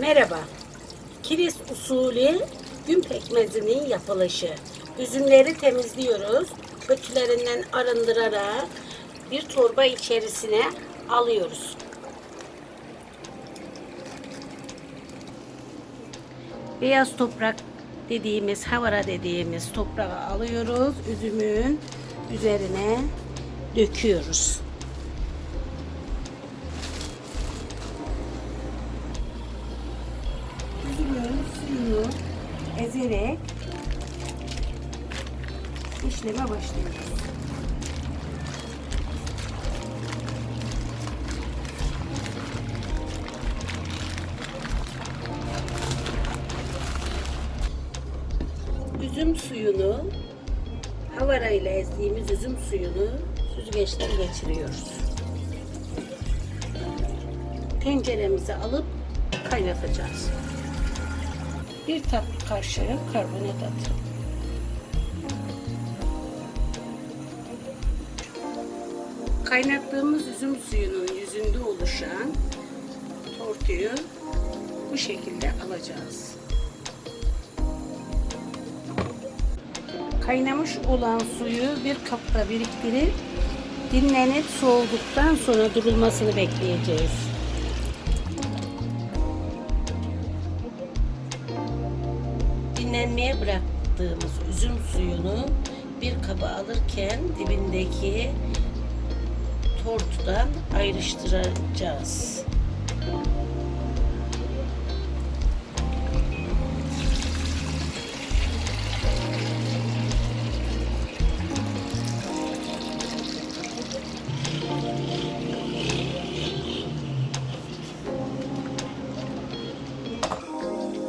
Merhaba. Kilis usulü gün pekmezinin yapılışı. Üzümleri temizliyoruz. Kötülerinden arındırarak bir torba içerisine alıyoruz. Beyaz toprak dediğimiz, havara dediğimiz toprağı alıyoruz. Üzümün üzerine döküyoruz. Ezerek işleme başlıyoruz. Üzüm suyunu havara ile ezdiğimiz üzüm suyunu süzgeçten geçiriyoruz. Tenceremize alıp kaynatacağız. Bir tatlı kaşığı karbonat Kaynattığımız üzüm suyunun yüzünde oluşan tortuyu bu şekilde alacağız. Kaynamış olan suyu bir kapta biriktirip dinlenip soğuduktan sonra durulmasını bekleyeceğiz. Dinlenmeye bıraktığımız üzüm suyunu bir kaba alırken dibindeki tortudan ayrıştıracağız.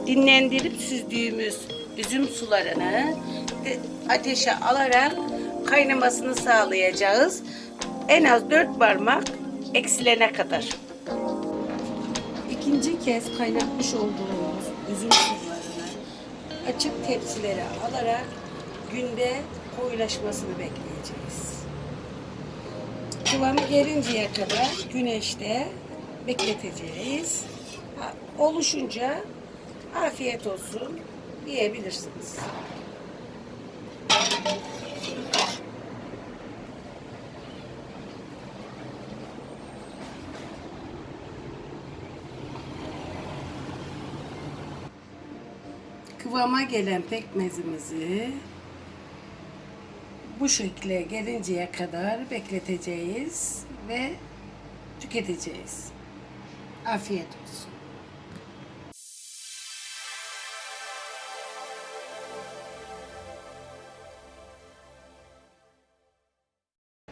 Dinlendirip süzdüğümüz üzüm sularını de- ateşe alarak kaynamasını sağlayacağız. En az 4 parmak eksilene kadar. İkinci kez kaynatmış olduğumuz üzüm sularını açık tepsilere alarak günde koyulaşmasını bekleyeceğiz. Kıvamı gelinceye kadar güneşte bekleteceğiz. Oluşunca afiyet olsun yiyebilirsiniz. Kıvama gelen pekmezimizi bu şekle gelinceye kadar bekleteceğiz ve tüketeceğiz. Afiyet olsun.